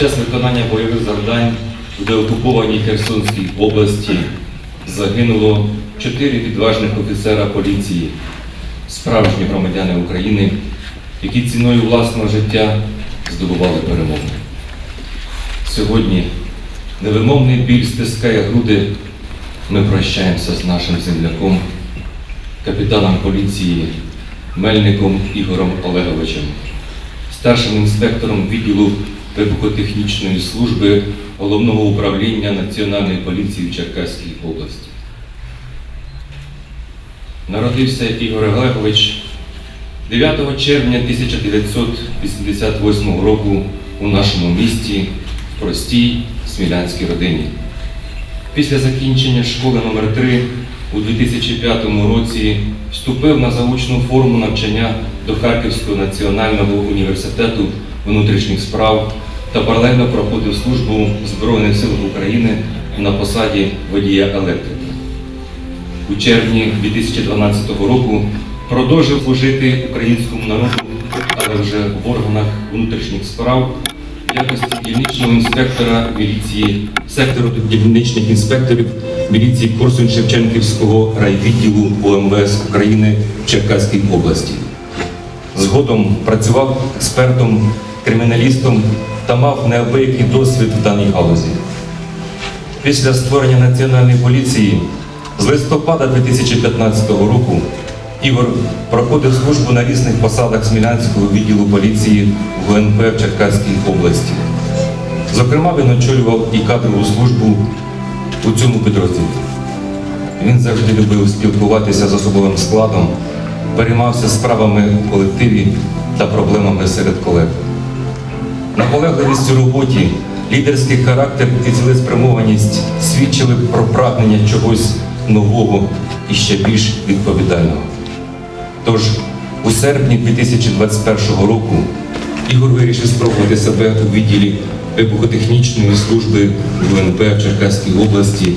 час виконання бойових завдань в деокупованій Херсонській області загинуло чотири відважних офіцера поліції, справжні громадяни України, які ціною власного життя здобували перемогу. Сьогодні невимовний біль стискає груди. Ми прощаємося з нашим земляком, капітаном поліції Мельником Ігорем Олеговичем, старшим інспектором відділу вибухотехнічної служби Головного управління Національної поліції в Черкаській області. Народився Ігор Олегович 9 червня 1988 року у нашому місті в простій смілянській родині. Після закінчення школи номер 3 у 2005 році вступив на заочну форму навчання до Харківського національного університету внутрішніх справ та паралельно проходив службу Збройних силах України на посаді водія електрика. У червні 2012 року продовжив служити українському народу, але вже в органах внутрішніх справ в якості дільничного інспектора міліції сектору дільничних інспекторів міліції Корсунь-Шевченківського райвідділу ОМВС України в Черкаській області. Згодом працював експертом, криміналістом та мав неабиякий досвід в даній галузі. Після створення Національної поліції з листопада 2015 року Ігор проходив службу на різних посадах Смілянського відділу поліції ГУНП в Черкаській області. Зокрема, він очолював і кадрову службу у цьому підрозділі. Він завжди любив спілкуватися з особовим складом, переймався справами у колективі та проблемами серед колег. Наполегливість у роботі, лідерський характер і цілеспрямованість свідчили про прагнення чогось нового і ще більш відповідального. Тож у серпні 2021 року Ігор вирішив спробувати себе у відділі вибухотехнічної служби ГУНП в Черкаській області,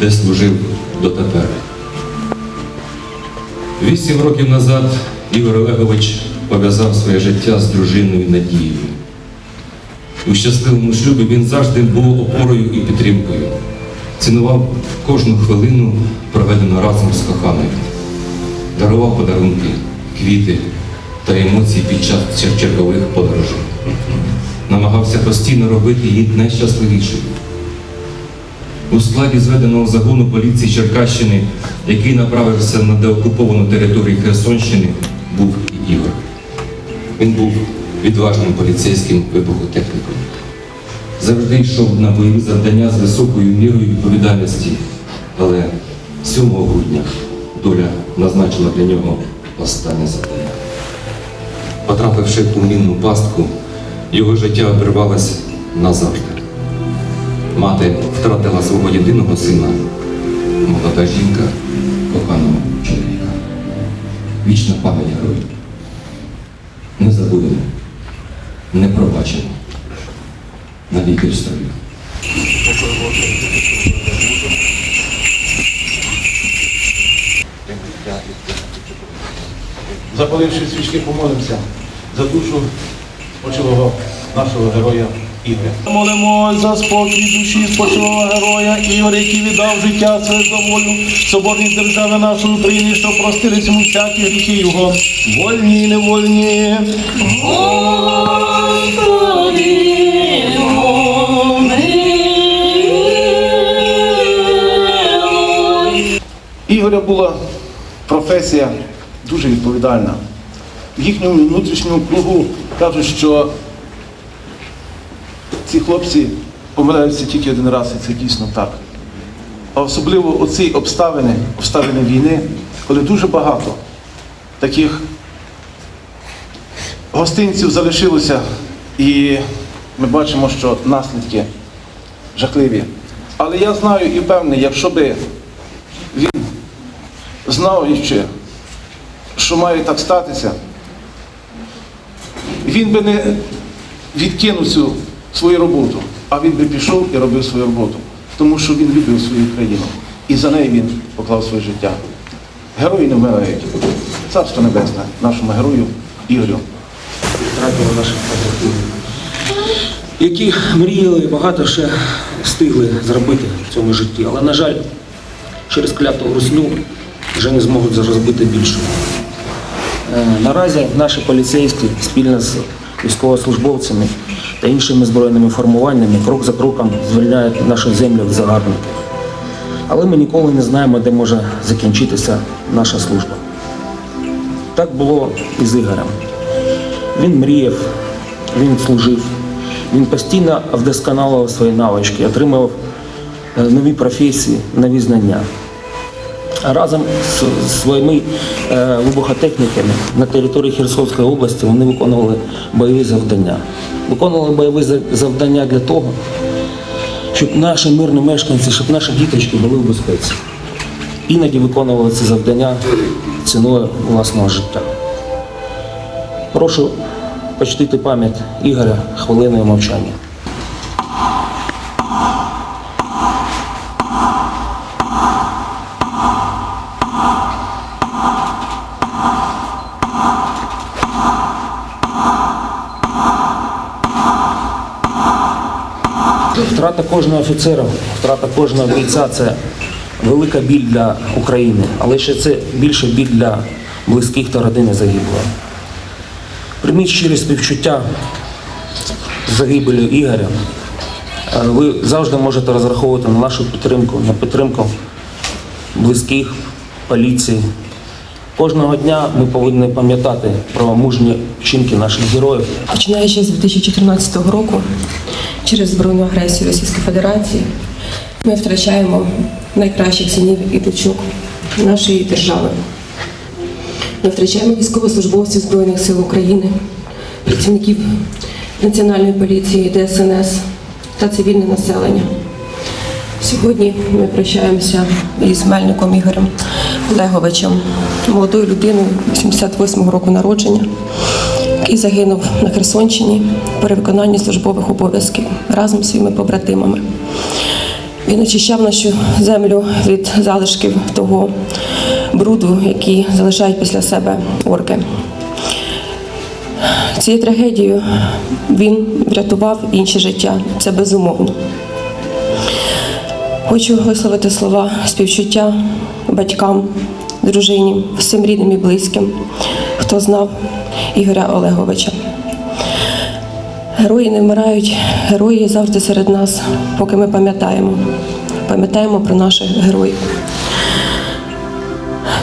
де служив дотепер. Вісім років назад Ігор Олегович пов'язав своє життя з дружиною Надією. У щасливому шлюбі він завжди був опорою і підтримкою. Цінував кожну хвилину, проведену разом з коханою. Дарував подарунки, квіти та емоції під час чергових подорожей. Намагався постійно робити її найщасливішою. У складі зведеного загону поліції Черкащини, який направився на деокуповану територію Херсонщини, був і Ігор. Він був відважним поліцейським вибухотехніком. Завжди йшов на бойові завдання з високою мірою відповідальності, але 7 грудня доля назначила для нього останнє завдання. Потрапивши у мінну пастку, його життя обірвалось назавжди. Мати втратила свого єдиного сина, молода жінка, коханого чоловіка. Вічна пам'ять героїв. Не забудемо, не пробачимо. Навіки в строю. Запаливши свічки, помолимося за душу спочилого нашого героя Ігоря. Молимось за спокій душі спочилого героя Ігоря, який віддав життя своє за волю соборній держави нашої України, що простились йому всякі гріхи його, вольні і невольні. Господи. Ігоря була професія дуже відповідальна. В їхньому внутрішньому кругу кажуть, що ці хлопці помиляються тільки один раз, і це дійсно так. А особливо оці обставини, обставини війни, коли дуже багато таких гостинців залишилося, і ми бачимо, що наслідки жахливі. Але я знаю і впевнений, якщо би він знаючи, що має так статися, він би не відкинув цю свою роботу, а він би пішов і робив свою роботу, тому що він любив свою країну. І за неї він поклав своє життя. Герої не вмирають. Царство Небесне нашому герою Ігорю. Радіо наших побратимів. які мріяли багато ще встигли зробити в цьому житті. Але, на жаль, через кляту русню вже не зможуть зробити більше. Наразі наші поліцейські спільно з військовослужбовцями та іншими збройними формуваннями крок за кроком звільняють нашу землю від загарбників. Але ми ніколи не знаємо, де може закінчитися наша служба. Так було і з Ігорем. Він мріяв, він служив, він постійно вдосконалював свої навички, отримував е, нові професії, нові знання. Разом з своїми е, вибухотехніками на території Херсонської області вони виконували бойові завдання. Виконували бойові завдання для того, щоб наші мирні мешканці, щоб наші діточки були в безпеці. Іноді виконували це завдання ціною власного життя. Прошу почтити пам'ять Ігоря хвилиною мовчання. Втрата кожного офіцера, втрата кожного бійця це велика біль для України, але ще це більше біль для близьких та родини загиблого. Прийміть щирі співчуття з загибелю Ігоря. Е, Ви завжди можете розраховувати на нашу підтримку, на підтримку близьких, поліції. Кожного дня ми повинні пам'ятати про мужні вчинки наших героїв. Починаючи з 2014 року, через збройну агресію Російської Федерації, ми втрачаємо найкращих синів і дочок нашої держави. Ми втрачаємо військовослужбовців Збройних сил України, працівників Національної поліції, ДСНС та цивільне населення. Сьогодні ми прощаємося із Мельником Ігорем Олеговичем, молодою людиною 88-го року народження, який загинув на Херсонщині при виконанні службових обов'язків разом з своїми побратимами. Він очищав нашу землю від залишків того бруду, який залишають після себе орки. Цією трагедією він врятував інше життя. Це безумовно. Хочу висловити слова співчуття батькам, дружині, всім рідним і близьким, хто знав Ігоря Олеговича. Герої не вмирають, герої завжди серед нас, поки ми пам'ятаємо. Пам'ятаємо про наших героїв.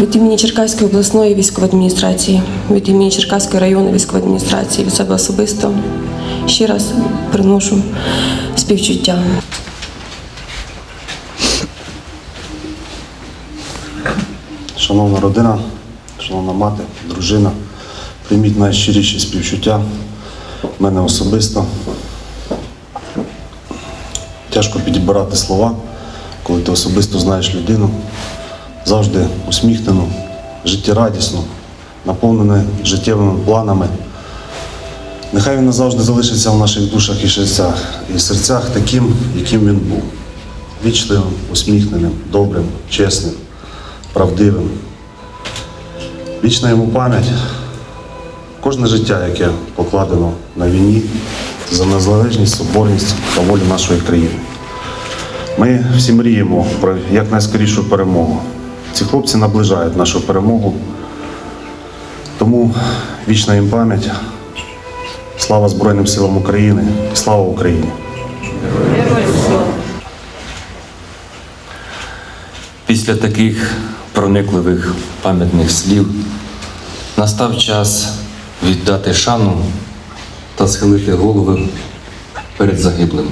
Від імені Черкаської обласної військової адміністрації, від імені Черкаської районної військової адміністрації, від себе особисто ще раз приношу співчуття. Шановна родина, шановна мати, дружина, прийміть найщиріші співчуття в мене особисто. Тяжко підібрати слова, коли ти особисто знаєш людину, завжди усміхнену, життєрадісну, наповнену життєвими планами. Нехай він назавжди залишиться в наших душах і серцях, і серцях таким, яким він був. Вічливим, усміхненим, добрим, чесним, правдивим. Вічна йому пам'ять. Кожне життя, яке покладено на війні за незалежність, соборність та волю нашої країни. Ми всі мріємо про якнайскорішу перемогу. Ці хлопці наближають нашу перемогу. Тому вічна їм пам'ять. Слава Збройним силам України і слава Україні! Після таких проникливих пам'ятних слів настав час віддати шану та схилити голови перед загиблим.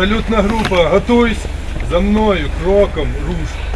Салютна група, готуйсь за мною, кроком руш.